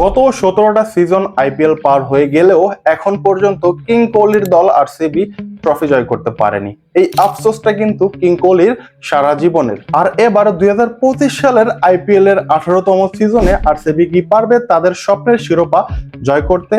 গত সতেরোটা season IPL পার হয়ে গেলেও এখন পর্যন্ত কিং কোহলির দল আর সিবি ট্রফি জয় করতে পারেনি। এই আফসোসটা কিন্তু কিং কোহলির সারা জীবনের। আর এবার দুই হাজার পঁচিশ সালের আইপিএল এর আঠারোতম সিজনে আর সিবি কি পারবে তাদের স্বপ্নের শিরোপা জয় করতে?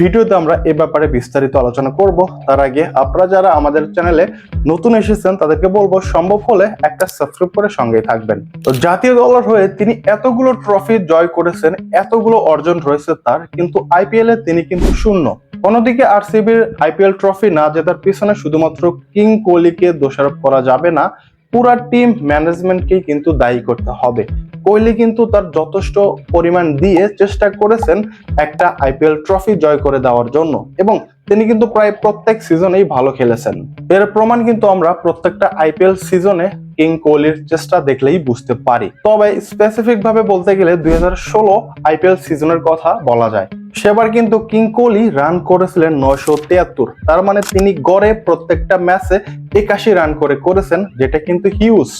ভিডিওতে আমরা এ ব্যাপারে বিস্তারিত আলোচনা করব। তার আগে আপনারা যারা আমাদের চ্যানেলে নতুন এসেছেন, তাদেরকে বলব, সম্ভব হলে একটা সাবস্ক্রাইব করে সঙ্গেই থাকবেন। তো জাতীয় দলের হয়ে তিনি এতগুলো ট্রফি জয় করেছেন, এতগুলো অর্জন রয়েছে তার, কিন্তু আইপিএল এ তিনি কিন্তু শূন্য। অন্যদিকে আরসিবির আইপিএল ট্রফি না জেতার পিছনে শুধুমাত্র কিং কোহলিকে দোষারোপ করা যাবে না, পুরা টিম ম্যানেজমেন্টকেই কিন্তু দায়ী করতে হবে। কোহলি কিন্তু তার যথেষ্ট পরিমাণ দিয়ে চেষ্টা করেছেন একটা আইপিএল ট্রফি জয় করে দেওয়ার জন্য। এবং তিনি কিন্তু প্রায় প্রত্যেক সিজনেই ভালো খেলেছেন। এর প্রমাণ কিন্তু আমরা প্রত্যেকটা আইপিএল সিজনে কিং কোহলির চেষ্টা দেখলেই বুঝতে পারি। তবে স্পেসিফিক ভাবে বলতে গেলে দুই ষোলো আইপিএল সিজনের কথা বলা যায়। সেবার কিন্তু কিং কোহলি রান করেছিলেন নয়শো তিয়াত্তর। তার মানে তিনি গড়ে প্রত্যেকটা ম্যাচে একাশি রান করে করেছেন, যেটা কিন্তু হিউজ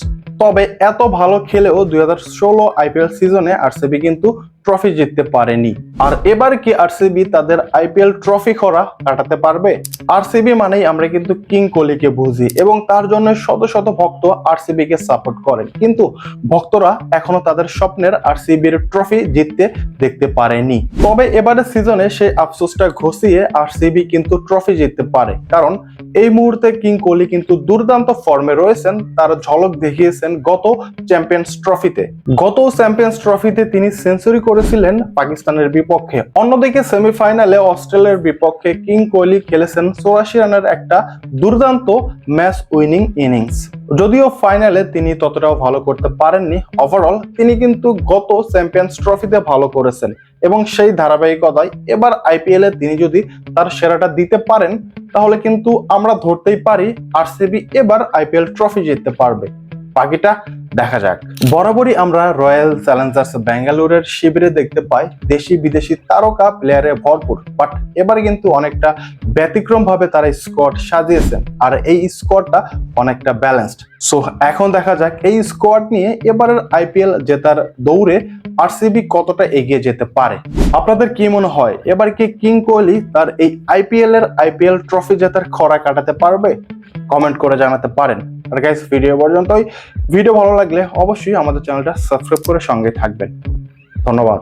তবে এত ভালো খেলেও দুই হাজার ষোলো আইপিএল সিজনে আরসিবি কিন্তু ট্রফি জিততে পারেনি। আর এবার কি আরসিবি তাদের আইপিএল ট্রফি খরা কাটাতে পারবে? আরসিবি মানেই আমরা কিন্তু কিং কোহলিকে বুঝি এবং তার জন্য শত শত ভক্ত আরসিবি কে সাপোর্ট করেন। কিন্তু ভক্তরা এখনও তাদের স্বপ্নের আরসিবির ট্রফি জিততে দেখতে পারেনি। তবে এবারের সিজনে সেই আফসোসটা ঘষিয়ে আরসিবি কিন্তু ট্রফি জিততে পারে। কারণ এই মুহূর্তে কিং কোহলি কিন্তু দুর্দান্ত ফর্মে রয়েছেন। তার ঝলক দেখিয়েছেন গত চ্যাম্পিয়ন্স ট্রফিতে গত চ্যাম্পিয়ন্স ট্রফিতে তিনি সেঞ্চুরি করেছিলেন পাকিস্তানের বিপক্ষে। অন্যদিকে সেমিফাইনালে অস্ট্রেলিয়ার বিপক্ষে কিং কোহলি খেলেছেন চৌরাশি রানের একটা দুর্দান্ত ম্যাচ উইনিং ইনিংস। যদিও ফাইনালে তিনি ততটাও ভালো করতে পারেননি, ওভারঅল তিনি কিন্তু গত চ্যাম্পিয়ন্স ট্রফিতে ভালো করেছেন এবং সেই ধারাবাহিকতায় এবার আইপিএল তিনি যদি তার সেরাটা দিতে পারেন, তাহলে কিন্তু আমরা ধরতেই পারি আরসিবি এবার আইপিএল ট্রফি জিততে পারবে। বাকিটা দেখা যাক। বরাবরই আমরা রয়্যাল চ্যালেঞ্জার্স ব্যাঙ্গালোরের শিবিরে দেখতে পাই দেশি বিদেশি তারকা প্লেয়ারে ভরপুর। বাট এবার কিন্তু অনেকটা ব্যতিক্রম ভাবে তারা স্কোয়াড সাজিয়েছেন আর এই স্কোয়াডটা অনেকটা ব্যালেন্সড সো এখন দেখা যাক এই স্কোয়াড নিয়ে এবারের আইপিএল জেতার দৌড়ে আরসিবি কতটা এগিয়ে যেতে পারে। আপনাদের কি মনে হয়, এবার কি কিং কোহলি তার এই আইপিএল এর আইপিএল ট্রফি জেতার খরা কাটাতে পারবে? কমেন্ট করে জানাতে পারেন। আর গাইস ভিডিও পর্যন্তই। ভিডিও ভালো লাগলে অবশ্যই আমাদের চ্যানেলটা সাবস্ক্রাইব করে সঙ্গে থাকবেন। ধন্যবাদ।